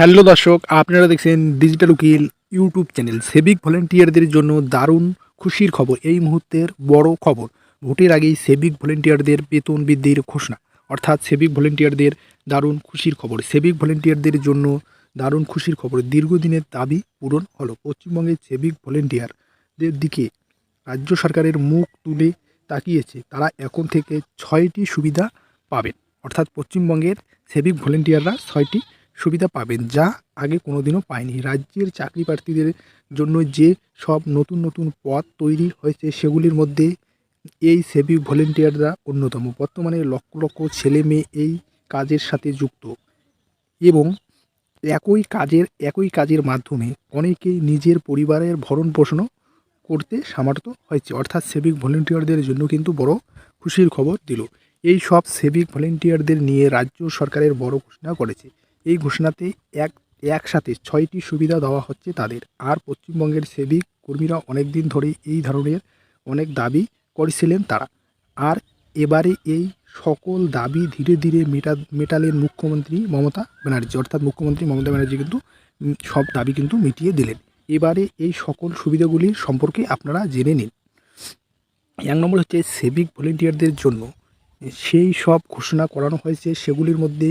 Hello দর্শক, আপনারা দেখছেন ডিজিটাল উকিল ইউটিউব চ্যানেল সেভিক ভলেন্টিয়ারদের জন্য দারুণ খুশির খবর। এই মুহূর্তের বড় খবর, ভোটের আগেই সেভিক ভলেন্টিয়ারদের বেতন বৃদ্ধির ঘোষণা। অর্থাৎ সেভিক ভলেন্টিয়ারদের দারুণ খুশির খবর। সেভিক ভলেন্টিয়ারদের জন্য দারুণ খুশির খবর। দীর্ঘদিনের দাবি পূরণ হলো। পশ্চিমবঙ্গের সেভিক ভলেন্টিয়ারদের দিকে রাজ্য সরকারের মুখ তুলে তাকিয়েছে। তারা এখন থেকে ছয়টি সুবিধা পাবেন। অর্থাৎ পশ্চিমবঙ্গের সেভিক ভলেন্টিয়াররা ছয়টি সুবিধা পাবেন, যা আগে কোনোদিনও পায়নি। রাজ্যের চাকরি প্রার্থীদের জন্য যে সব নতুন নতুন পদ তৈরি হয়েছে, সেগুলির মধ্যে এই সেভিক ভলেন্টিয়াররা অন্যতম। বর্তমানে লক্ষ লক্ষ ছেলে মেয়ে এই কাজের সাথে যুক্ত এবং একই কাজের একই কাজের মাধ্যমে অনেকেই নিজের পরিবারের ভরণ পোষণও করতে সামর্থ্য হয়েছে। অর্থাৎ সেভিক ভলেন্টিয়ারদের জন্য কিন্তু বড় খুশির খবর দিল। এই সব সেভিক ভলেন্টিয়ারদের নিয়ে রাজ্য সরকারের বড় ঘোষণা করেছে। এই ঘোষণাতে এক, একসাথে ছয়টি সুবিধা দেওয়া হচ্ছে তাদের। আর পশ্চিমবঙ্গের সেভিক কর্মীরা অনেক দিন ধরেই এই ধরনের অনেক দাবি করেছিলেন তারা। আর এবারে এই সকল দাবি ধীরে ধীরে মেটা, মেটালেন মুখ্যমন্ত্রী মমতা ব্যানার্জি। অর্থাৎ মুখ্যমন্ত্রী মমতা ব্যানার্জি কিন্তু সব দাবি কিন্তু মিটিয়ে দিলেন। এবারে এই সকল সুবিধাগুলির সম্পর্কে আপনারা জেনে নিন। এক নম্বর হচ্ছে সেভিক ভলেন্টিয়ারদের জন্য সেই সব ঘোষণা করানো হয়েছে। সেগুলির মধ্যে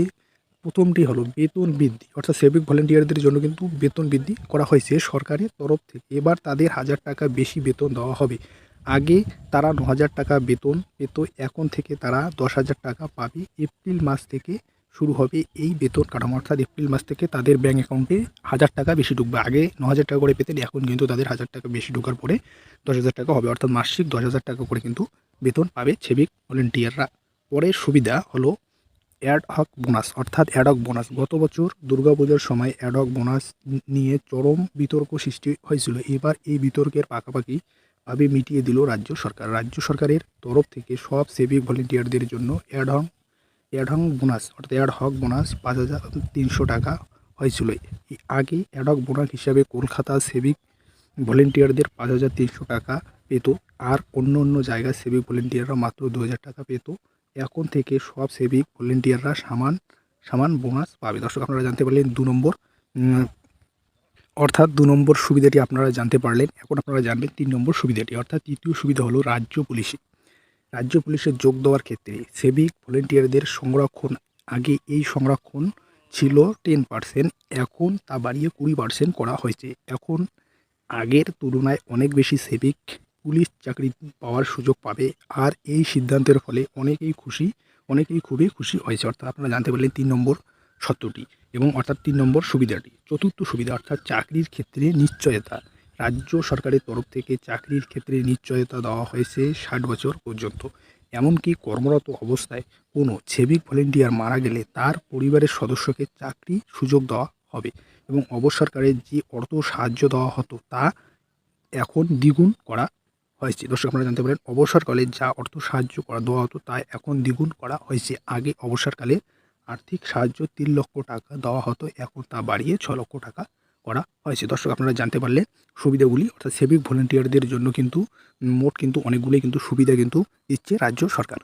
প্রথমটি হলো বেতন বৃদ্ধি, অর্থাৎ সেভিক ভলেন্টিয়ারদের জন্য কিন্তু বেতন বৃদ্ধি করা হয়েছে সরকারের তরফ থেকে। এবার তাদের হাজার টাকা বেশি বেতন দেওয়া হবে। আগে তারা ন হাজার টাকা বেতন পেত, এখন থেকে তারা দশ হাজার টাকা পাবে। এপ্রিল মাস থেকে শুরু হবে এই বেতন কাঠামো, অর্থাৎ এপ্রিল মাস থেকে তাদের ব্যাঙ্ক অ্যাকাউন্টে হাজার টাকা বেশি ঢুকবে। আগে ন হাজার টাকা করে পেতেন, এখন কিন্তু তাদের হাজার টাকা বেশি ঢোকার পরে দশ হাজার টাকা হবে, অর্থাৎ মাসিক দশ হাজার টাকা করে কিন্তু বেতন পাবে সেভিক ভলেন্টিয়াররা পরের সুবিধা হলো অ্যাড হক বোনাস অর্থাৎ অ্যাডক বোনাস গত বছর দুর্গাপুজোর সময় অ্যাডক বোনাস নিয়ে চরম বিতর্ক সৃষ্টি হয়েছিল। এবার এই বিতর্কের পাকাপাকি ভাবে মিটিয়ে দিল রাজ্য সরকার। রাজ্য সরকারের তরফ থেকে সব সেভিক ভলেন্টিয়ারদের জন্য ad hoc ad hoc bonus অর্থাৎ অ্যাড হক বোনাস পাঁচ হাজার তিনশো টাকা হয়েছিল। আগে অ্যাডহক বোনাস হিসাবে কলকাতা সেভিক ভলেন্টিয়ারদের পাঁচ হাজার তিনশো টাকা পেত। আর অন্য অন্য জায়গায় সেভিক ভলেন্টিয়াররা মাত্র দু হাজার টাকা পেত। এখন থেকে সব সেভিক ভলেন্টিয়াররা সমান সমান বোনাস পাবে। দর্শক, আপনারা জানতে পারলেন দু নম্বর অর্থাৎ দু নম্বর সুবিধাটি আপনারা জানতে পারলেন। এখন আপনারা জানবেন তিন নম্বর সুবিধাটি, অর্থাৎ তৃতীয় সুবিধা হলো রাজ্য পুলিশে। রাজ্য পুলিশে যোগ দেওয়ার ক্ষেত্রে সেভিক ভলেন্টিয়ারদের সংরক্ষণ, আগে এই সংরক্ষণ ছিল টেন পার্সেন্ট এখন তা বাড়িয়ে কুড়ি পার্সেন্ট করা হয়েছে। এখন আগের তুলনায় অনেক বেশি সেভিক পুলিশ চাকরি পাওয়ার সুযোগ পাবে আর এই সিদ্ধান্তের ফলে অনেকেই খুশি, অনেকেই খুবই খুশি হয়েছে। অর্থাৎ আপনারা জানতে পারলেন তিন নম্বর সত্যটি এবং অর্থাৎ তিন নম্বর সুবিধাটি। চতুর্থ সুবিধা অর্থাৎ চাকরির ক্ষেত্রে নিশ্চয়তা। রাজ্য সরকারের তরফ থেকে চাকরির ক্ষেত্রে নিশ্চয়তা দেওয়া হয়েছে ষাট বছর পর্যন্ত। এমনকি কর্মরত অবস্থায় কোনো সেভিক ভলেন্টিয়ার মারা গেলে তার পরিবারের সদস্যকে চাকরি সুযোগ দেওয়া হবে এবং অবসরকালে যে অর্থ সাহায্য দেওয়া হতো তা এখন দ্বিগুণ করা হয়েছে। দর্শক, আপনারা জানতে পারেন, অবসরকালে যা অর্থ সাহায্য করা দেওয়া হতো তা এখন দ্বিগুণ করা হয়েছে। আগে অবসরকালে আর্থিক সাহায্য তিন লক্ষ টাকা দেওয়া হতো, এখন তা বাড়িয়ে ছ লক্ষ টাকা করা হয়েছে। দর্শক, আপনারা জানতে পারলে সুবিধাগুলি, অর্থাৎ সেভিক ভলেন্টিয়ারদের জন্য কিন্তু, মোট কিন্তু অনেকগুলি কিন্তু সুবিধা কিন্তু দিচ্ছে রাজ্য সরকার।